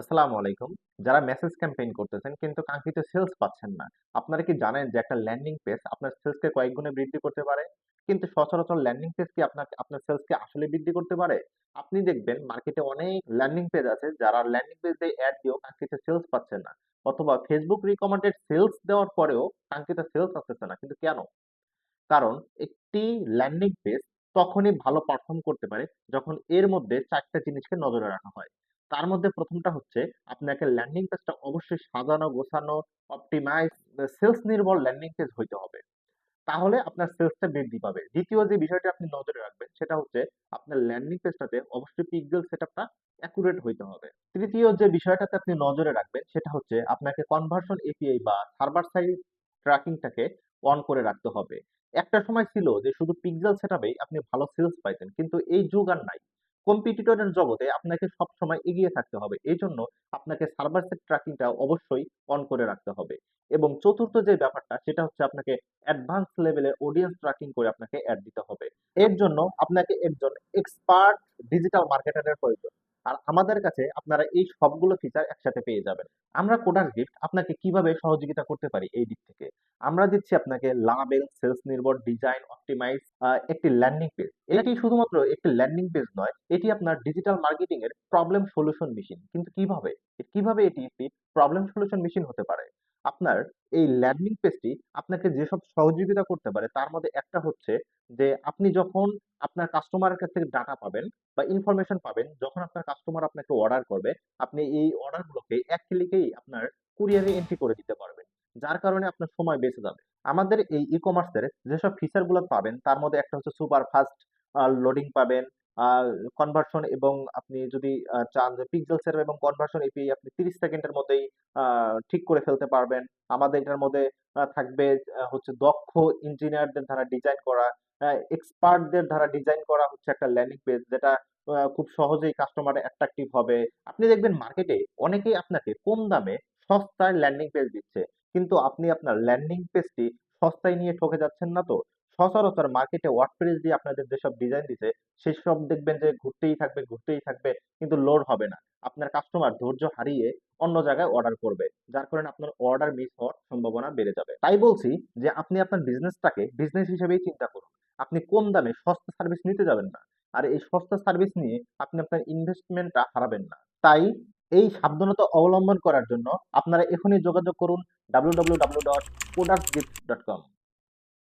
আসসালামু আলাইকুম। যারা মেসেজ ক্যাম্পেইন করতেছেন কিন্তু কাঙ্ক্ষিত সেলস পাচ্ছেন না, আপনারা কি জানেন যে একটা ল্যান্ডিং পেজ আপনার সেলসকে কয়েক গুণে বৃদ্ধি করতে পারে? কিন্তু সচরাচর ল্যান্ডিং পেজ কি আপনার আপনার সেলসকে আসলে বৃদ্ধি করতে পারে? আপনি দেখবেন মার্কেটে অনেক ল্যান্ডিং পেজ আছে যারা ল্যান্ডিং পেজে অ্যাড দিয়েও কাঙ্ক্ষিত সেলস পাচ্ছেন না, অথবা ফেসবুক রিকমেন্ডেড সেলস দেওয়ার পরেও কাঙ্ক্ষিত সেলস আসতেছে না। কিন্তু কেন? কারণ একটি ল্যান্ডিং পেজ তখনই ভালো পারফর্ম করতে পারে যখন এর মধ্যে চারটা জিনিসকে নজরে রাখা হয়। তার মধ্যে প্রথমটা হচ্ছে আপনাকে ল্যান্ডিং পেজটা অবশ্যই সাজানো, গোছানো অপটিমাইজ সেলস নির্ভর ল্যান্ডিং পেজ হইতে হবে। তাহলে আপনার সেলসটা বৃদ্ধি পাবে। দ্বিতীয় যে বিষয়টা আপনি নজরে রাখবেন, সেটা হচ্ছে আপনার ল্যান্ডিং পেজটাতে অবশ্যই পিক্সেল সেটআপটা অ্যাকুরেট হইতে হবে। তৃতীয় যে বিষয়টাতে আপনি নজরে রাখবেন, সেটা হচ্ছে আপনাকে কনভার্সন এপিআই বা সার্ভার সাইড ট্র্যাকিংটাকে অন করে রাখতে হবে। একটা সময় ছিল যে শুধু পিক্সেল সেটআপেই আপনি ভালো সেলস পাইতেন, কিন্তু এই যুগ আর নাই। কম্পিটিটরের জগতে আপনাকে সবসময় এগিয়ে থাকতে হবে। এই জন্য আপনাকে সার্ভার সাইড ট্র্যাকিংটা অবশ্যই অন করে রাখতে হবে। এবং চতুর্থ যে ব্যাপারটা, সেটা হচ্ছে আপনাকে অ্যাডভান্স লেভেলের অডিয়েন্স ট্র্যাকিং করে আপনাকে অ্যাড দিতে হবে। এর জন্য আপনাকে একজন এক্সপার্ট ডিজিটাল মার্কেটারের প্রয়োজন। আর আমাদের কাছে আপনারা এই সবগুলো ফিচার একসাথে পেয়ে যাবেন। আমরা কোডার গিফট আপনাকে কীভাবে সহযোগিতা করতে পারি এই দিক থেকে? আমরা দিচ্ছি আপনাকে লাবেল সেলস নির্ভর ডিজাইন অপটিমাইজ একটি ল্যান্ডিং পেজ। এটি শুধুমাত্র একটি ল্যান্ডিং পেজ নয় এটি আপনার ডিজিটাল মার্কেটিং এর প্রবলেম সলিউশন মেশিন কিন্তু কীভাবে? কীভাবে এটি একটি প্রবলেম সলিউশন মেশিন হতে পারে? আপনার এই ল্যান্ডিং পেজটি আপনাকে যেসব সহযোগিতা করতে পারে তার মধ্যে একটা হচ্ছে যে আপনি যখন আপনার কাস্টমারের কাছ থেকে ডাটা পাবেন বা ইনফরমেশন পাবেন যখন আপনার কাস্টমার আপনাকে অর্ডার করবে আপনি এই অর্ডারগুলোকে এক ক্লিকেই আপনার কুরিয়ারে এন্ট্রি করে দিতে যার কারণে আপনার সময় বেঁচে যাবে। আমাদের এই ই কমার্সের যেসব ফিচারগুলো পাবেন, তার মধ্যে একটা হচ্ছে সুপার ফাস্ট লোডিং পাবেন কনভার্সন এবং আপনি যদি চান যে পিক্সেল সেটআপ এবং কনভার্সন এপিআই আপনি তিরিশ সেকেন্ডের মধ্যেই ঠিক করে ফেলতে পারবেন। আমাদের এটার মধ্যে থাকবে হচ্ছে দক্ষ ইঞ্জিনিয়ারদের দ্বারা ডিজাইন করা এক্সপার্টদের দ্বারা ডিজাইন করা হচ্ছে একটা ল্যান্ডিং পেজ যেটা খুব সহজেই কাস্টমার অ্যাট্রাকটিভ হবে। আপনি দেখবেন মার্কেটে অনেকেই আপনাকে কম দামে সস্তায় ল্যান্ডিং পেজ দিচ্ছে। কিন্তু আপনি আপনার ল্যান্ডিং পেজটি সস্তায় নিয়ে ঠকে যাচ্ছেন না তো? সচরাচর মার্কেটে ওয়ার্ডপ্রেস দিয়ে আপনাদের যেসব ডিজাইন দিছে, সেসব দেখবেন যে ঘুরতেই থাকবে ঘুরতেই থাকবে, কিন্তু লোড হবে না। আপনার কাস্টমার ধৈর্য হারিয়ে অন্য জায়গায় অর্ডার করবে, যার কারণে আপনার অর্ডার মিস হওয়ার সম্ভাবনা বেড়ে যাবে। তাই বলছি যে আপনি আপনার বিজনেসটাকে বিজনেস হিসেবেই চিন্তা করুন। আপনি কম দামে সস্তা সার্ভিস নিতে যাবেন না। আর এই সস্তা সার্ভিস নিয়ে আপনি আপনার ইনভেস্টমেন্টটা হারাবেন না। তাই এই সাবধানতা অবলম্বন করার জন্য আপনারা এখনই যোগাযোগ করুন www.codersgift.com